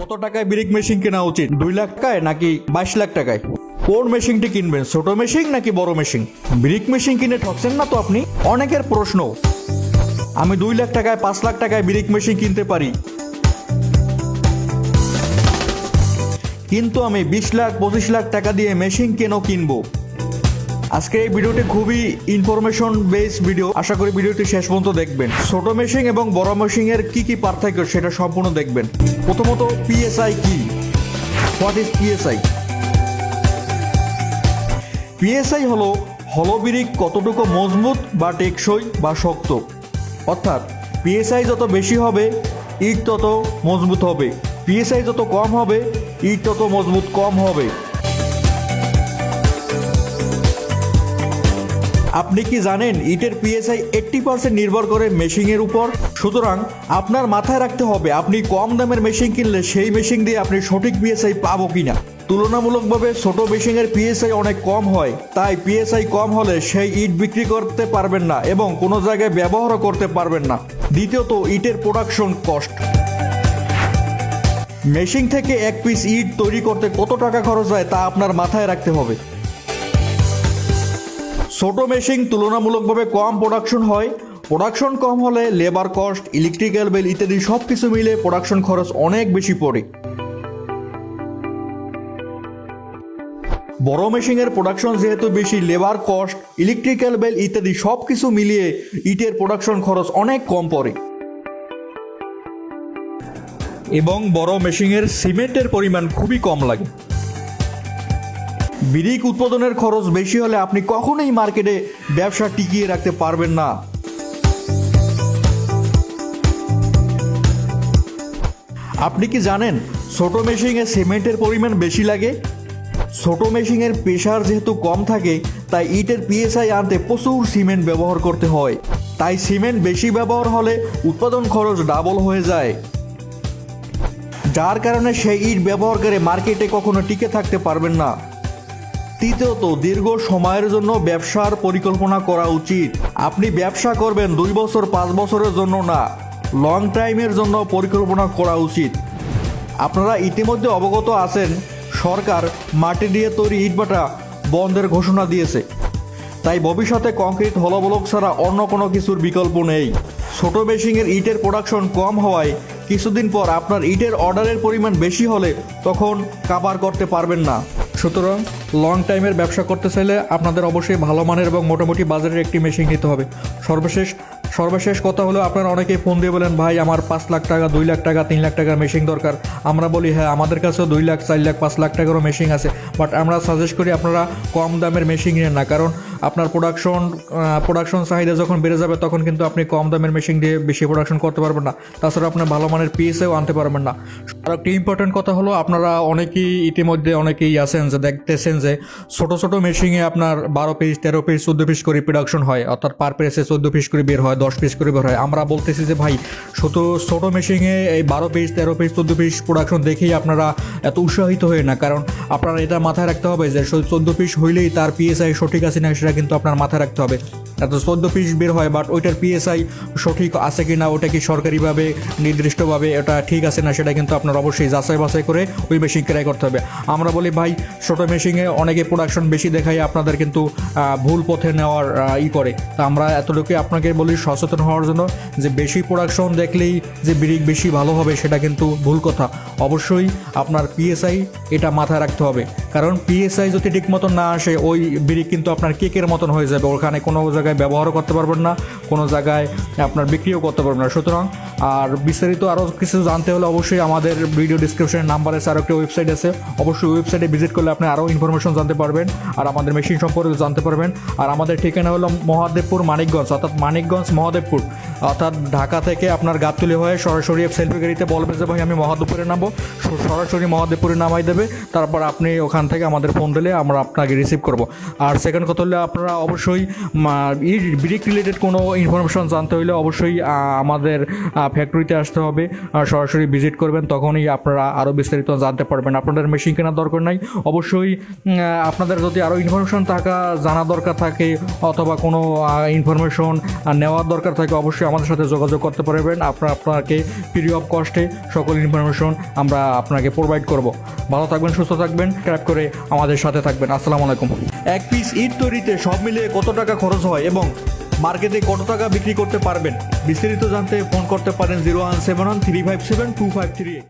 কত টাকায় brick machine কেনা উচিত? দুই লাখ টাকায় নাকি বাইশ লাখ টাকায়? কোন মেশিনটি কিনবেন? ছোট মেশিন নাকি বড় মেশিন ব্রিক মেশিন কিনে ঠকছেন না তো আপনি? অনেকের প্রশ্ন। আমি দুই লাখ টাকায়, পাঁচ লাখ টাকায় ব্রিক মেশিন কিনতে পারি। কিন্তু আমি বিশ লাখ, পঁচিশ লাখ টাকা দিয়ে মেশিন কেন কিনবো? আজকে এই ভিডিওটি খুবই ইনফরমেশন বেস ভিডিও আশা করি ভিডিওটি শেষ পর্যন্ত দেখবেন। ছোট মেশিন এবং বড় মেশিন এর কি কি পার্থক্য সেটা সম্পূর্ণ দেখবেন। প্রথমত পিএসআই কি? হোয়াট ইজ পিএসআই পিএসআই হলো হলবিরিক কতটুকু মজবুত বা টেকসই বা শক্ত। অর্থাৎ পিএসআই যত বেশি হবে, ইট তত মজবুত হবে। পিএসআই যত কম হবে, ইট তত মজবুত কম হবে। আপনি কি জানেন ইটের পিএসআই এইট্টি পার্সেন্ট নির্ভর করে মেশিনের উপর? সুতরাং আপনার মাথায় রাখতে হবে, আপনি কম দামের মেশিন কিনলে সেই মেশিন দিয়ে আপনি সঠিক পিএসআই পাবো কিনা। তুলনামূলকভাবে ছোট মেশিনের পিএসআই অনেক কম হয়, তাই পিএসআই কম হলে সেই ইট বিক্রি করতে পারবেন না এবং কোনো জায়গায় ব্যবহারও করতে পারবেন না। দ্বিতীয়ত, ইটের প্রোডাকশন কস্ট মেশিন থেকে এক পিস ইট তৈরি করতে কত টাকা খরচ হয় তা আপনার মাথায় রাখতে হবে। ছোট মেশিন তুলনামূলকভাবে কম প্রোডাকশন হয়। প্রোডাকশন কম হলে লেবার কস্ট ইলেকট্রিক্যাল বিল ইত্যাদি সব কিছু মিলে প্রোডাকশন খরচ অনেক বেশি পড়ে। বড় মেশিনের প্রোডাকশন যেহেতু বেশি লেবার কস্ট ইলেকট্রিক্যাল বিল ইত্যাদি সব কিছু মিলিয়ে ইটের প্রোডাকশন খরচ অনেক কম পড়ে। এবং বড় মেশিনের সিমেন্টের পরিমাণ খুবই কম লাগে। বিরিক উৎপাদনের খরচ বেশি হলে আপনি কখনোই মার্কেটে ব্যবসা টিকিয়ে রাখতে পারবেন না। আপনি কি জানেন ছোট মেশিনে সিমেন্টের পরিমাণ বেশি লাগে? ছোট মেশিনের প্রেশার যেহেতু কম থাকে, তাই ইটের পিএসআই আনতে প্রচুর সিমেন্ট ব্যবহার করতে হয়। তাই সিমেন্ট বেশি ব্যবহার হলে উৎপাদন খরচ ডাবল হয়ে যায়। যার কারণে সেই ইট ব্যবহার করে মার্কেটে কখনো টিকে থাকতে পারবেন না। তৃতীয়ত, দীর্ঘ সময়ের জন্য ব্যবসার পরিকল্পনা করা উচিত। আপনি ব্যবসা করবেন দুই বছর, পাঁচ বছরের জন্য না। লং টাইমের জন্য পরিকল্পনা করা উচিত। আপনারা ইতিমধ্যে অবগত আছেন, সরকার মাটি দিয়ে তৈরি ইটভাটা বন্ধের ঘোষণা দিয়েছে। তাই ভবিষ্যতে কংক্রিট, হলবলক ছাড়া অন্য কোনো কিছুর বিকল্প নেই। ছোট মেশিনের ইটের প্রোডাকশন কম হওয়ায় কিছুদিন পর আপনার ইটের অর্ডারের পরিমাণ বেশি হলে তখন কাবার করতে পারবেন না। সুতরাং লং টাইমের ব্যবসা করতে চাইলে আপনাদের অবশ্যই ভালো মানের এবং মোটামুটি বাজারের একটি মেশিন নিতে হবে। সর্বশেষ সর্বশেষ কথা হলো আপনারা অনেকেই ফোন দিয়ে বলেন, ভাই, আমার পাঁচ লাখ টাকা, দুই লাখ টাকা, তিন লাখ টাকার মেশিন দরকার। আমরা বলি হ্যাঁ আমাদের কাছেও দুই লাখ, চার লাখ, পাঁচ লাখ টাকারও মেশিন আছে। বাট আমরা সাজেস্ট করি আপনারা কম দামের মেশিন নেন না। কারণ আপনার প্রোডাকশন প্রোডাকশন চাহিদা যখন বেড়ে যাবে, তখন কিন্তু আপনি কম দামের মেশিন দিয়ে বেশি প্রোডাকশন করতে পারবেন না। তাছাড়া আপনার ভালো মানের পিএসএও আনতে পারবেন না। আর একটি ইম্পর্টেন্ট কথা হলো, আপনারা অনেকেই ইতিমধ্যে অনেকেই আছেন যে দেখতেছেন যে ছোট ছোট মেশিনে আপনার বারো পিস তেরো পিস চোদ্দ পিস করে প্রোডাকশন হয়। অর্থাৎ পার পিসে চোদ্দ পিস করে বের হয়, দশ পিস করে বের হয়। আমরা বলতেছি যে, ভাই, ছোট ছোট মেশিনে এই বারো পিস তেরো পিস চোদ্দ পিস প্রোডাকশন দেখেই আপনারা এত উৎসাহিত হয়ে না। কারণ আপনারা এটা মাথায় রাখতে হবে যে, চোদ্দ পিস হইলেই তার পিএসআই সঠিক আছে না সেটা কিন্তু আপনার মাথায় রাখতে হবে। এত চোদ্দ পিস বের হয় বাট ওইটার পিএসআই সঠিক আছে কি না ওটা কি সরকারিভাবে নির্দিষ্টভাবে এটা ঠিক আছে না, সেটা কিন্তু আপনার অবশ্যই যাচাই বাছাই করে ওই মেশিন ক্রয় করতে হবে। আমরা বলি, ভাই, ছোটো মেশিনে অনেকে প্রোডাকশন বেশি দেখায়, আপনাদের কিন্তু ভুল পথে নেওয়ার ই করে। তা আমরা এতটুকুই আপনাকে বলি, সচেতন হওয়ার জন্য যে বেশি প্রোডাকশন দেখলেই যে ব্রিক বেশি ভালো হবে, সেটা কিন্তু ভুল কথা। অবশ্যই আপনার পিএসআই এটা মাথায় রাখতে হবে। কারণ পিএসআই যদি ঠিক মতন না আসে, ওই ব্রিক কিন্তু আপনার কেকের মতন হয়ে যাবে। ওখানে কোনো জায়গায় ব্যবহারও করতে পারবেন না, কোনো জায়গায় আপনার বিক্রিও করতে পারবেন না। সুতরাং, আর বিস্তারিত আরও কিছু জানতে হলে অবশ্যই আমাদের ভিডিও ডিসক্রিপশনের নাম্বার আছে আরও একটি ওয়েবসাইট আছে। অবশ্যই ওয়েবসাইটে ভিজিট করলে আপনি আরও ইনফরমেশন জানতে পারবেন, আর আমাদের মেশিন সম্পর্কে জানতে পারবেন। আর আমাদের ঠিকানা হলো মহাদেবপুর মানিকগঞ্জ, অর্থাৎ মানিকগঞ্জ মহাদেবপুর। অর্থাৎ ঢাকা থেকে আপনার গাবতলি হয়ে সরাসরি সেলফি গাড়িতে বলবে যে ভাই আমি মহাদেবপুরে নামবো। সরাসরি মহাদেবপুরে নামাই দেবে। তারপর আপনি ওখান থেকে আমাদের ফোন দিলে আমরা আপনাকে রিসিভ করব। আর সেকেন্ড কথা হলে আপনারা অবশ্যই ব্রিক রিলেটেড কোনো ইনফরমেশন জানতে হলে অবশ্যই আমাদের ফ্যাক্টরিতে আসতে হবে। আর সরাসরি ভিজিট করবেন, তখনই আপনারা আরও বিস্তারিত জানতে পারবেন। আপনাদের মেশিন কেনার দরকার নাই। অবশ্যই আপনাদের যদি আরও ইনফরমেশন থাকা, জানা দরকার থাকে, অথবা কোনো ইনফরমেশন নেওয়ার দরকার থাকে, অবশ্যই আমাদের সাথে যোগাযোগ করতে পারবেন। আপনার, আপনাকে ফ্রি অফ কস্টে সকল ইনফরমেশন আমরা আপনাকে প্রোভাইড করব। ভালো থাকবেন, সুস্থ থাকবেন ক্র্যাপ করে আমাদের সাথে থাকবেন। আসসালামু আলাইকুম। এক পিস ইট তৈরিতে সব মিলিয়ে কত টাকা খরচ হয় এবং মার্কেটে কত টাকা বিক্রি করতে পারবেন? বিস্তারিত জানতে ফোন করতে পারেন zero one seven one three five seven two five three